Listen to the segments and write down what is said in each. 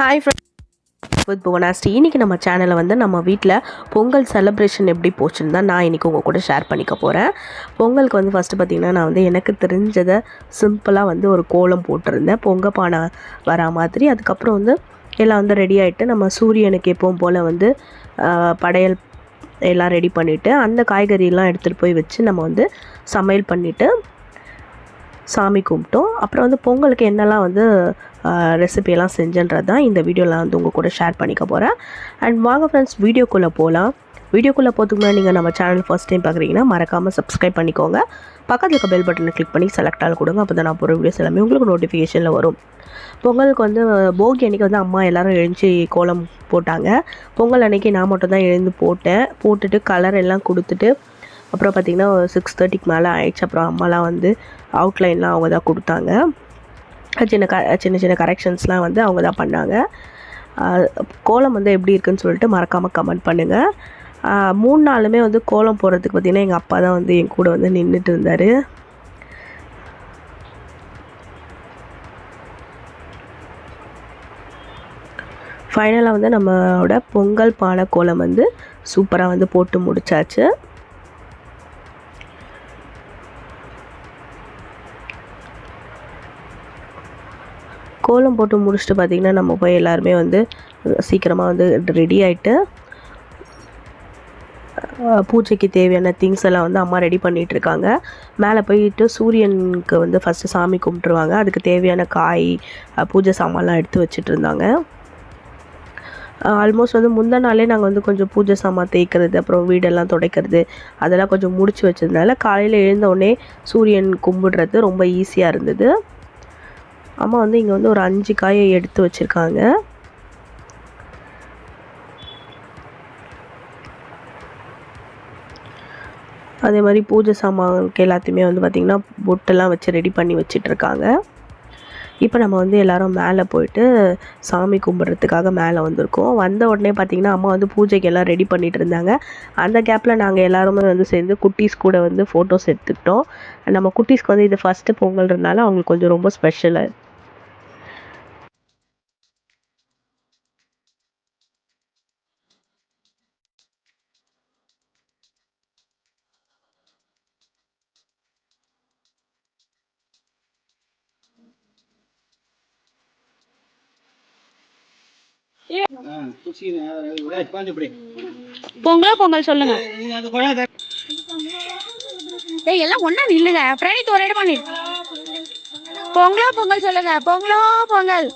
Hi friend with Bhuvanasri இன்றைக்கி நம்ம சேனலில் வந்து நம்ம வீட்டில் பொங்கல் செலப்ரேஷன் எப்படி போச்சுன்னு தான் நான் இன்றைக்கி உங்கள் கூட ஷேர் பண்ணிக்க போகிறேன் பொங்கலுக்கு வந்து ஃபஸ்ட்டு பார்த்திங்கன்னா நான் வந்து எனக்கு தெரிஞ்சதை சிம்பிளாக வந்து ஒரு கோலம் போட்டிருந்தேன். பொங்க பானை வரா மாதிரி. அதுக்கப்புறம் வந்து எல்லாம் வந்து ரெடி ஆகிட்டு நம்ம சூரியனுக்கு எப்பவும் போல் வந்து படையல் எல்லாம் ரெடி பண்ணிவிட்டு அந்த காய்கறியெல்லாம் எடுத்துகிட்டு போய் வச்சு நம்ம வந்து சமையல் பண்ணிவிட்டு சாமி கும்பிட்டோம். அப்புறம் வந்து பொங்கலுக்கு என்னெல்லாம் வந்து ரெசிபியெல்லாம் செஞ்சன்றது தான் இந்த வீடியோவில் வந்து உங்கள் கூட ஷேர் பண்ணிக்க போகிறேன் அண்ட் வாங்க ஃப்ரெண்ட்ஸ் வீடியோக்குள்ளே போகலாம் வீடியோக்குள்ளே போகிறதுக்கு முன்னாடி நீங்கள் நம்ம சேனல் ஃபஸ்ட் டைம் பார்க்குறீங்கன்னா மறக்காமல் சப்ஸ்கிரைப் பண்ணிக்கோங்க. பக்கத்தில் இருக்க பெல் பட்டனை கிளிக் பண்ணி செலக்ட் ஆள் கொடுங்க. அப்போ தான் நான் போகிற வீடியோஸ் எல்லாமே உங்களுக்கு நோட்டிஃபிகேஷனில் வரும். பொங்கலுக்கு வந்து போகி அன்றைக்கி வந்து அம்மா எல்லோரும் எழுந்து கோலம் போட்டாங்க. பொங்கல் அன்னைக்கு நான் மட்டும் தான் எழுந்து போட்டேன். போட்டுட்டு கலர் எல்லாம் கொடுத்துட்டு அப்புறம் பார்த்திங்கன்னா சிக்ஸ் தேர்ட்டிக்கு மேலே ஆயிடுச்சு. அப்புறம் அம்மாலாம் வந்து அவுட்லைன்லாம் அவங்க தான் கொடுத்தாங்க. சின்ன க சின்ன சின்ன கரெக்ஷன்ஸ்லாம் வந்து அவங்க தான் பண்ணாங்க. கோலம் வந்து எப்படி இருக்குன்னு சொல்லிட்டு மறக்காமல் கமெண்ட் பண்ணுங்கள் மூணு நாளுமே வந்து கோலம் போடுறதுக்கு பார்த்திங்கன்னா எங்கள் அப்பா தான் வந்து என் கூட வந்து நின்றுட்டு இருந்தார். ஃபைனலாக வந்து நம்மளோட பொங்கல் பானை கோலம் வந்து சூப்பராக வந்து போட்டு முடிச்சாச்சு. கோலம் போட்டு முடிச்சுட்டு பார்த்திங்கன்னா நம்ம போய் எல்லாருமே வந்து சீக்கிரமாக வந்து ரெடி ஆகிட்டு பூஜைக்கு தேவையான திங்ஸ் எல்லாம் வந்து அம்மா ரெடி பண்ணிகிட்டு இருக்காங்க. மேலே போயிட்டு சூரியனுக்கு வந்து ஃபஸ்ட்டு சாமி கும்பிட்டுருவாங்க. அதுக்கு தேவையான காய் பூஜை சாமான்லாம் எடுத்து வச்சுட்டு இருந்தாங்க. ஆல்மோஸ்ட் வந்து முந்தா நாளே நாங்கள் வந்து கொஞ்சம் பூஜை சாமான் தேய்க்கிறது அப்புறம் வீடெல்லாம் துடைக்கிறது அதெல்லாம் கொஞ்சம் முடிச்சு வச்சதுனால காலையில் எழுந்தோடனே சூரியன் கும்பிடுறது ரொம்ப ஈஸியாக இருந்தது. அம்மா வந்து இங்கே வந்து ஒரு அஞ்சு காயை எடுத்து வச்சுருக்காங்க. அதே மாதிரி பூஜை சாமானுக்கு எல்லாத்தையுமே வந்து பார்த்திங்கன்னா பொட்டெல்லாம் வச்சு ரெடி பண்ணி வச்சிட்ருக்காங்க. இப்போ நம்ம வந்து எல்லாரும் மேலே போயிட்டு சாமி கும்பிட்றதுக்காக மேலே வந்திருக்கோம். வந்த உடனே பார்த்திங்கன்னா அம்மா வந்து பூஜைக்கு எல்லாம் ரெடி பண்ணிகிட்டு இருந்தாங்க. அந்த கேப்பில் நாங்கள் எல்லாருமே வந்து சேர்ந்து குட்டீஸ் கூட வந்து ஃபோட்டோஸ் எடுத்துக்கிட்டோம். நம்ம குட்டீஸ்க்கு வந்து இது ஃபஸ்ட்டு பொங்கல்ன்றனால அவங்களுக்கு கொஞ்சம் ரொம்ப ஸ்பெஷலு பொங்கலோ பொங்கல் சொல்லுங்க. ஏய் எல்லாம் ஒண்ணா நில்லுங்க. பிரணீத் ஒரு இடம் பண்ணி. பொங்கலோ பொங்கல் சொல்லுங்க. பொங்கலோ பொங்கல்.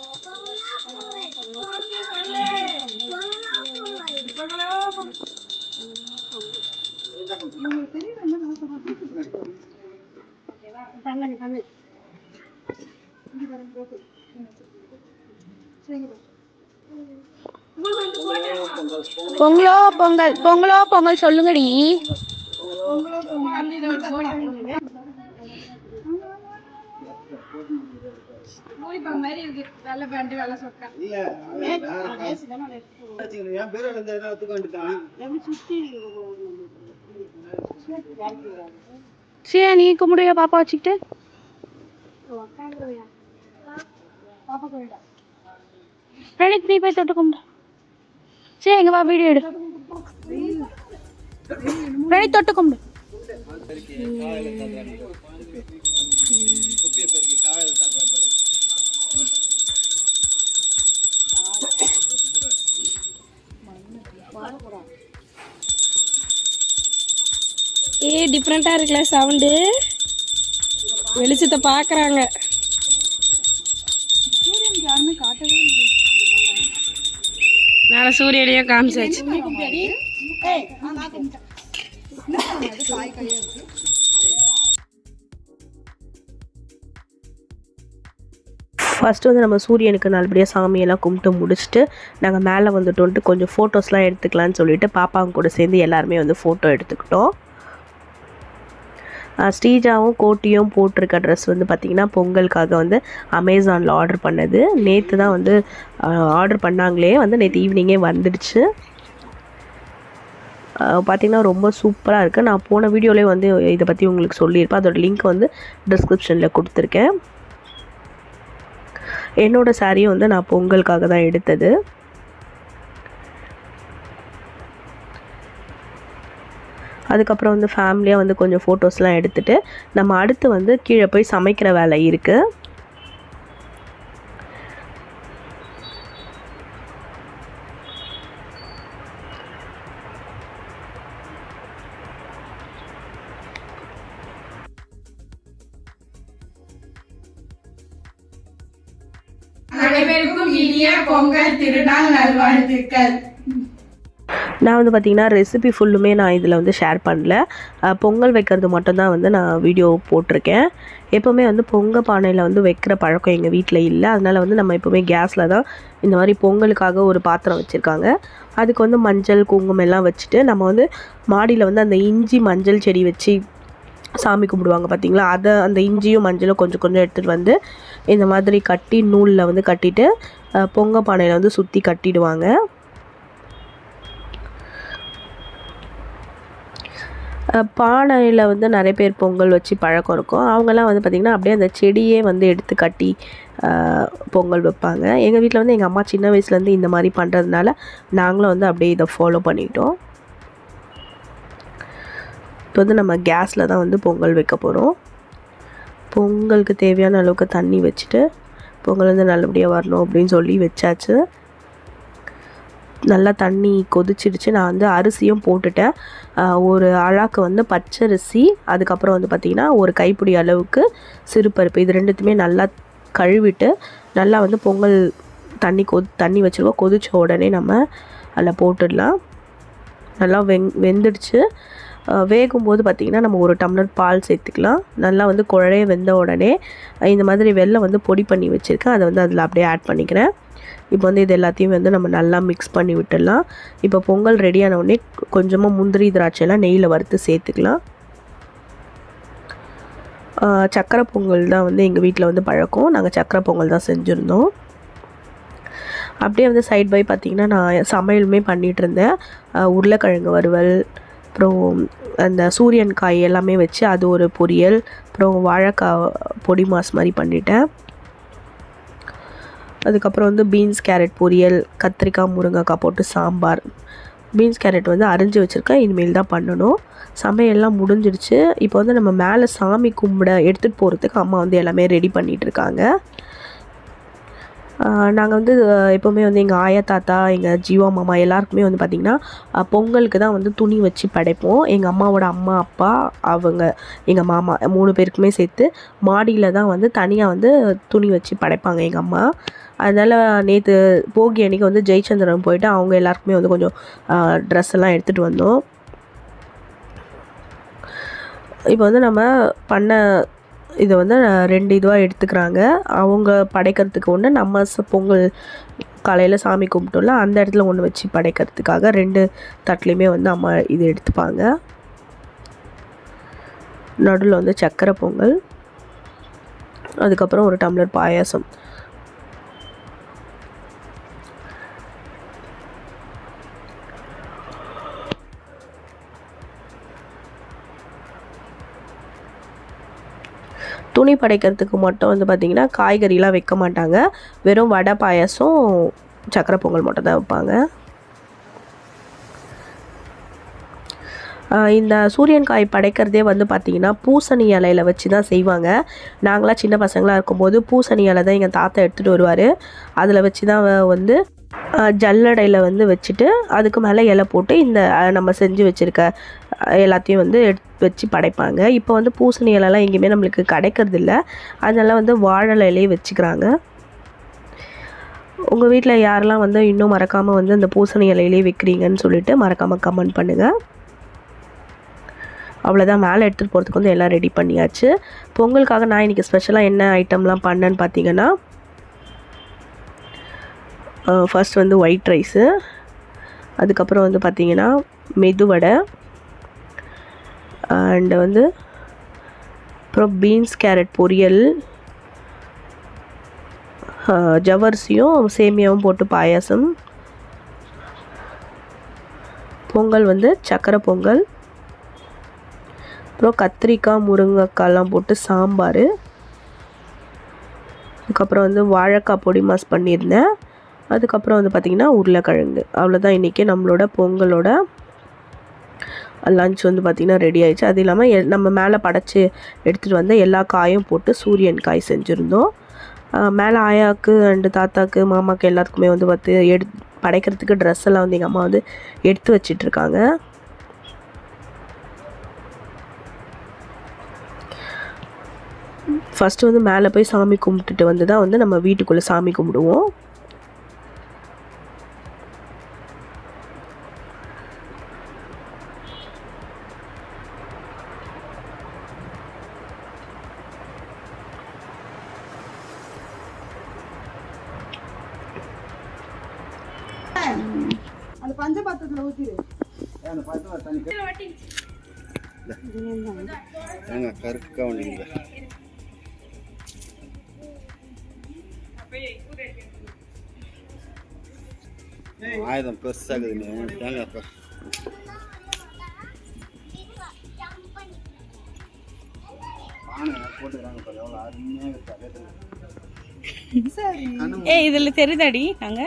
பொங்கலோ பொங்கல் பொங்கலோ பொங்கல் சொல்லுங்கடி. சரி நீ கும்பிடுவியா பாப்பா வச்சுக்கிட்டு. பிரணீத் நீ போய் தொட்டு கும்பிடு. சரி எங்க வா வீடியோ எடு. பிரணீத் தொட்டு கும்பிடு. ஏ டிஃப்ரெண்டா இருக்குல்ல சவுண்டு வெளிச்சத்தை பாக்குறாங்க மேல சூரியனையும் காமிச்சாச்சு. ஃபஸ்ட்டு வந்து நம்ம சூரியனுக்கு நல்லபடியாக சாமியெல்லாம் கும்பிட்டு முடிச்சுட்டு நாங்கள் மேலே வந்துட்டோன்ட்டு கொஞ்சம் ஃபோட்டோஸ்லாம் எடுத்துக்கலான்னு சொல்லிட்டு பாப்பாங்க கூட சேர்ந்து எல்லாருமே வந்து ஃபோட்டோ எடுத்துக்கிட்டோம். ஸ்ரீஜாவும் கோட்டியும் போட்டிருக்க ட்ரெஸ் வந்து பார்த்திங்கன்னா பொங்கலுக்காக வந்து அமேசானில் ஆர்டர் பண்ணது. நேற்று தான் வந்து ஆர்டர் பண்ணாங்களே. வந்து நேற்று ஈவினிங்கே வந்துடுச்சு. பார்த்திங்கன்னா ரொம்ப சூப்பராக இருக்குது நான் போன வீடியோலேயே வந்து இதை பற்றி உங்களுக்கு சொல்லியிருப்பேன். அதோட லிங்க் வந்து டிஸ்கிரிப்ஷனில் கொடுத்துருக்கேன். என்னோடய சாரியும் வந்து நான் பொங்கலுக்காக தான் எடுத்தது. அதுக்கப்புறம் வந்து ஃபேமிலியாக வந்து கொஞ்சம் ஃபோட்டோஸ்லாம் எடுத்துகிட்டு நம்ம அடுத்து வந்து கீழே போய் சமைக்கிற வேலை இருக்குது அனைவருக்கும் இனிய பொங்கல் திருநாள் நல்வாழ்த்துக்கள். நான் வந்து பார்த்திங்கன்னா ரெசிபி ஃபுல்லுமே நான் இதில் வந்து ஷேர் பண்ணல. பொங்கல் வைக்கிறது மட்டும்தான் வந்து நான் வீடியோ போட்டிருக்கேன். எப்போவுமே வந்து பொங்க பானையில் வந்து வைக்கிற பழக்கம் எங்கள் வீட்டில் இல்லை. அதனால் வந்து நம்ம எப்போவுமே கேஸில் தான் இந்த மாதிரி பொங்கலுக்காக ஒரு பாத்திரம் வச்சுருக்காங்க. அதுக்கு வந்து மஞ்சள் குங்குமம் எல்லாம் வச்சுட்டு நம்ம வந்து மாடியில் வந்து அந்த இஞ்சி மஞ்சள் செடி வச்சு சாமி கும்பிடுவாங்க பார்த்தீங்களா அதை அந்த இஞ்சியும் மஞ்சளும் கொஞ்சம் கொஞ்சம் எடுத்துகிட்டு வந்து இந்த மாதிரி கட்டி நூலில் வந்து கட்டிட்டு பொங்க பானையில் வந்து சுற்றி கட்டிடுவாங்க. பானையில் வந்து நிறைய பேர் பொங்கல் வச்சு பழக்கம் இருக்கும். அவங்கெல்லாம் வந்து பார்த்திங்கன்னா அப்படியே அந்த செடியே வந்து எடுத்து கட்டி பொங்கல் வைப்பாங்க. எங்கள் வீட்டில் வந்து எங்கள் அம்மா சின்ன வயசுலேருந்து இந்த மாதிரி பண்ணுறதுனால நாங்களும் வந்து அப்படியே இதை ஃபாலோ பண்ணிட்டோம். இப்போ வந்து நம்ம கேஸில் தான் வந்து பொங்கல் வைக்க போகிறோம் பொங்கலுக்கு தேவையான அளவுக்கு தண்ணி வச்சுட்டு பொங்கல் வந்து நல்லபடியாக வரணும் அப்படின்னு சொல்லி வச்சாச்சு. நல்லா தண்ணி கொதிச்சிடுச்சு. நான் வந்து அரிசியும் போட்டுட்டேன். ஒரு அழாக்கு வந்து பச்சரிசி அதுக்கப்புறம் வந்து பார்த்திங்கன்னா ஒரு கைப்பிடி அளவுக்கு சிறுபருப்பு. இது ரெண்டுத்துமே நல்லா கழுவிட்டு நல்லா வந்து பொங்கல் தண்ணி கொதி தண்ணி வச்சுருக்கோம் கொதித்த உடனே நம்ம அதில் போட்டுடலாம். நல்லா வெங் வெந்துடுச்சு. வேகும்போது பார்த்திங்கன்னா நம்ம ஒரு டம்ளர் பால் சேர்த்துக்கலாம். நல்லா வந்து குழைய வெந்த உடனே இந்த மாதிரி வெள்ளை வந்து பொடி பண்ணி வச்சுருக்கேன். அதை வந்து அதில் அப்படியே ஆட் பண்ணிக்கிறேன். இப்போ வந்து இது எல்லாத்தையும் வந்து நம்ம நல்லா மிக்ஸ் பண்ணி விட்டுடலாம். இப்போ பொங்கல் ரெடியான உடனே கொஞ்சமாக முந்திரி திராட்சையெல்லாம் நெய்யில் வறுத்து சேர்த்துக்கலாம். சக்கரை பொங்கல் தான் வந்து எங்கள் வீட்டில் வந்து பழக்கம். நாங்கள் சக்கரை பொங்கல் தான் செஞ்சுருந்தோம். அப்படியே வந்து சைட் பை பார்த்திங்கன்னா நான் சமையலுமே பண்ணிகிட்டு இருந்தேன். உருளைக்கிழங்கு வறுவல் அப்புறம் அந்த சூரியன் காய் எல்லாமே வச்சு அது ஒரு பொரியல் அப்புறம் வாழைக்காய் பொடி மாஸ் மாதிரி பண்ணிட்டேன். அதுக்கப்புறம் வந்து பீன்ஸ் கேரட் பொரியல் கத்திரிக்காய் முருங்கைக்காய் போட்டு சாம்பார். பீன்ஸ் கேரட் வந்து அரிஞ்சு வச்சுருக்கேன் இனிமேல் தான் பண்ணணும். சமையல்லாம் முடிஞ்சிடுச்சு. இப்போ வந்து நம்ம மேலே சாமி கும்பிட எடுத்துகிட்டு போகிறதுக்கு அம்மா வந்து எல்லாமே ரெடி பண்ணிகிட்டு இருக்காங்க. நாங்கள் வந்து எப்போவுமே வந்து எங்கள் ஆயா தாத்தா எங்கள் ஜீவா மாமா எல்லாருக்குமே வந்து பார்த்திங்கன்னா பொங்கலுக்கு தான் வந்து துணி வச்சு படைப்போம். எங்கள் அம்மாவோட அம்மா அப்பா அவங்க எங்கள் மாமா மூணு பேருக்குமே சேர்த்து மாடியில் தான் வந்து தனியாக வந்து துணி வச்சு படைப்பாங்க எங்கள் அம்மா. அதனால் நேற்று போகி அன்னைக்கு வந்து ஜெயச்சந்திரன் போயிட்டு அவங்க எல்லாருக்குமே வந்து கொஞ்சம் ட்ரெஸ் எல்லாம் எடுத்துகிட்டு வந்தோம். இப்போ வந்து நம்ம பண்ண இதை வந்து ரெண்டு இதுவாக எடுத்துக்கிறாங்க. அவங்க படைக்கிறதுக்கு ஒன்று நம்ம பொங்கல் காலையில் சாமி கும்பிட்டோம்ல அந்த இடத்துல ஒன்று வச்சு படைக்கிறதுக்காக ரெண்டு தட்டுலேயுமே வந்து அம்மா இது எடுத்துப்பாங்க. நடுவில் வந்து சக்கரை பொங்கல். அதுக்கப்புறம் ஒரு டம்ளர் பாயாசம். துணி படைக்கிறதுக்கு மட்டும் வந்து பார்த்திங்கன்னா காய்கறிலாம் வைக்க மாட்டாங்க. வெறும் வடை பாயசம் சக்கரை பொங்கல் மட்டும் தான் வைப்பாங்க. இந்த சூரியன் காய் படைக்கிறதே வந்து பார்த்திங்கன்னா பூசணி இலையில வச்சு தான் செய்வாங்க. நாங்களாம் சின்ன பசங்களாக இருக்கும்போது பூசணி இலை தான் எங்கள் தாத்தா எடுத்துகிட்டு வருவார். அதில் வச்சு தான் வந்து ஜல்லடையில் வந்து வச்சுட்டு அதுக்கு மேலே இலை போட்டு இந்த நம்ம செஞ்சு வச்சுருக்க எல்லாத்தையும் வந்து எடுத்து வச்சு படைப்பாங்க. இப்போ வந்து பூசணி இலையெல்லாம் எங்கேயுமே நம்மளுக்கு கிடைக்கிறது இல்லை அதனால வந்து வாழை இலையே வச்சுக்கிறாங்க. உங்கள் வீட்டில் யாரெல்லாம் வந்து இன்னும் மறக்காமல் வந்து அந்த பூசணி இலையிலே வைக்கிறீங்கன்னு சொல்லிட்டு மறக்காமல் கமெண்ட் பண்ணுங்கள் அவ்வளோதான் மேலே எடுத்துகிட்டு போகிறதுக்கு வந்து எல்லாம் ரெடி பண்ணியாச்சு. பொங்கலுக்காக நான் இன்றைக்கி ஸ்பெஷலாக என்ன ஐட்டம்லாம் பண்ணேன்னு பார்த்தீங்கன்னா ஃபர்ஸ்ட் வந்து ஒயிட் ரைஸு அதுக்கப்புறம் வந்து பார்த்திங்கன்னா மெதுவடை அண்டு வந்து அப்புறம் பீன்ஸ் கேரட் பொரியல் ஜவரிசியும் சேமியாவும் போட்டு பாயாசம். பொங்கல் வந்து சக்கரை பொங்கல். அப்புறம் கத்திரிக்காய் முருங்கைக்காய்லாம் போட்டு சாம்பார். அதுக்கப்புறம் வந்து வாழைக்காய் பொடி மாஸ் பண்ணியிருந்தேன். அதுக்கப்புறம் வந்து பார்த்திங்கன்னா உருளைக்கிழங்கு. அவ்வளோதான் இன்றைக்கி நம்மளோட பொங்கலோட லஞ்ச் வந்து பார்த்திங்கன்னா ரெடி ஆயிடுச்சு. அது இல்லாமல் எ- நம்ம மேலே படைச்சி எடுத்துகிட்டு வந்த எல்லா காயும் போட்டு சூரியன் காய் செஞ்சுருந்தோம். மேலே ஆயாவுக்கு அண்டு தாத்தாக்கு மாமாக்கு எல்லாத்துக்குமே வந்து பார்த்து எடு படைக்கிறதுக்கு ட்ரெஸ் எல்லாம் வந்து எங்கள் அம்மா வந்து எடுத்து வச்சிட்ருக்காங்க. ஃபஸ்ட்டு வந்து மேலே போய் சாமி கும்பிட்டுட்டு வந்து தான் வந்து நம்ம வீட்டுக்குள்ளே சாமி கும்பிடுவோம். பஞ்ச பாத்திரத்துல ஊத்திடு. அந்த பாத்திரம் தண்ணி ஏங்க கருக்கா ஒன்று ஆயுதம் பெருசாகுது நீ. தேங்காய் போட்டுக்கிறாங்க ஏ இதுல தெரியுதாடி நாங்க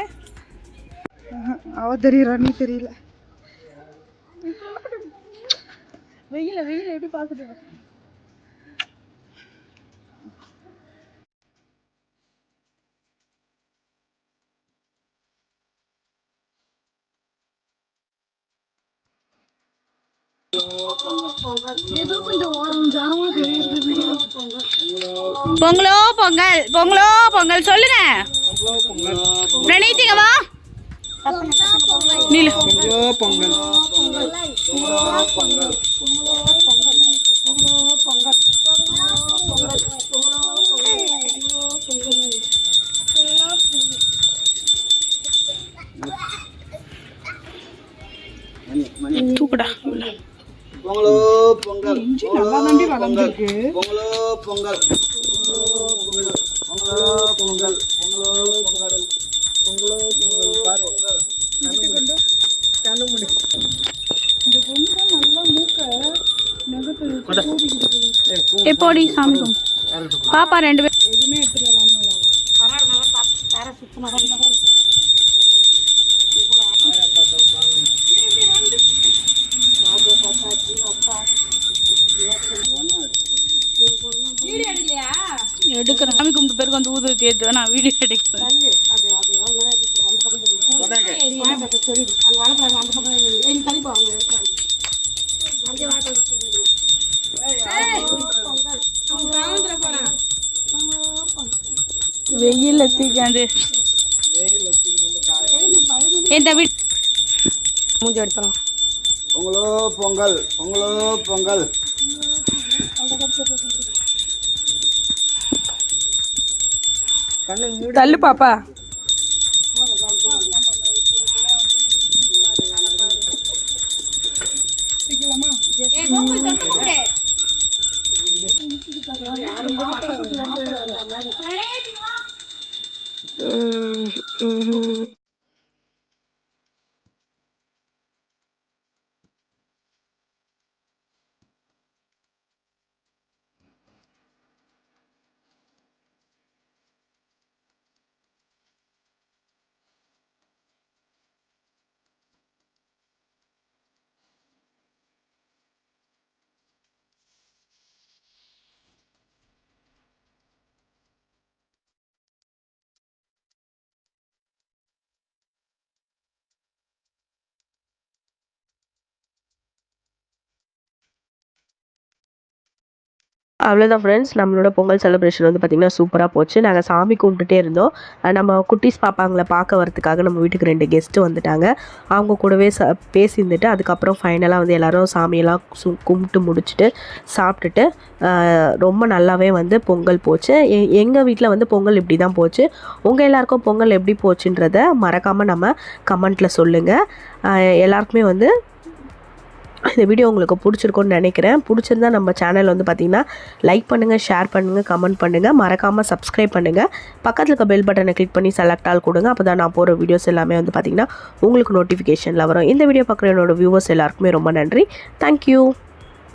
அவ தெரியறா நீ தெரியல. வெயில வெயில எப்படி பாக்குது பொங்கலோ பொங்கல் பொங்கலோ பொங்கல் சொல்லுங்க. பிரணீத்திங்க வா நீல. பொங்கல் தூக்குடா பொங்கலோ பொங்கல். பொங்கலோ பொங்கல் பொங்கலோ பொங்கல் பொங்கலோ. பொங்கல் பொங்கலோ. பொங்கல் பொங்கலோ. எப்போடி சாமி கும்பிடு. பாப்பா ரெண்டு பேரும் எதுவுமே பேர் எடுக்கிறேன் சாமி கும்பிட்டு பேருக்கு வந்து ஊது தேத்து நான் வீடியோ எடுக்கிறேன் தூக்காந்து எந்த வீடு மூஞ்சி எடுத்துறோம். பொங்கலோ பொங்கல் பொங்கலோ பொங்கல். தள்ளு பாப்பா. 嗯，嗯。அவ்வளோதான் ஃப்ரெண்ட்ஸ் நம்மளோட பொங்கல் செலிப்ரேஷன் வந்து பார்த்திங்கன்னா சூப்பராக போச்சு. நாங்கள் சாமி கும்பிட்டுட்டே இருந்தோம். நம்ம குட்டீஸ் பாப்பாங்களை பார்க்க வரதுக்காக நம்ம வீட்டுக்கு ரெண்டு கெஸ்ட்டு வந்துட்டாங்க. அவங்க கூடவே ச பேசியிருந்துட்டு அதுக்கப்புறம் ஃபைனலாக வந்து எல்லோரும் சாமியெல்லாம் சு கும்பிட்டு முடிச்சுட்டு சாப்பிட்டுட்டு ரொம்ப நல்லாவே வந்து பொங்கல் போச்சு. எ எங்கள் வீட்டில் வந்து பொங்கல் இப்படி தான் போச்சு. உங்கள் எல்லாருக்கும் பொங்கல் எப்படி போச்சுன்றத மறக்காமல் நம்ம கமெண்ட்டில் சொல்லுங்கள் எல்லாருக்குமே வந்து இந்த வீடியோ உங்களுக்கு பிடிச்சிருக்கும்னு நினைக்கிறேன். பிடிச்சிருந்தா நம்ம சேனல் வந்து பார்த்தீங்கன்னா லைக் பண்ணுங்கள் ஷேர் பண்ணுங்கள் கமெண்ட் பண்ணுங்கள் மறக்காமல் சப்ஸ்கிரைப் பண்ணுங்கள் பக்கத்தில் இருக்க பெல் பட்டனை கிளிக் பண்ணி செலக்ட் ஆல் கொடுங்க. அப்போ தான் நான் போகிற வீடியோஸ் எல்லாமே வந்து பார்த்தீங்கன்னா உங்களுக்கு நோட்டிஃபிகேஷனில் வரும். இந்த வீடியோ பார்க்குற என்னோட வியூவர்ஸ் எல்லாருக்குமே ரொம்ப நன்றி. தேங்க்யூ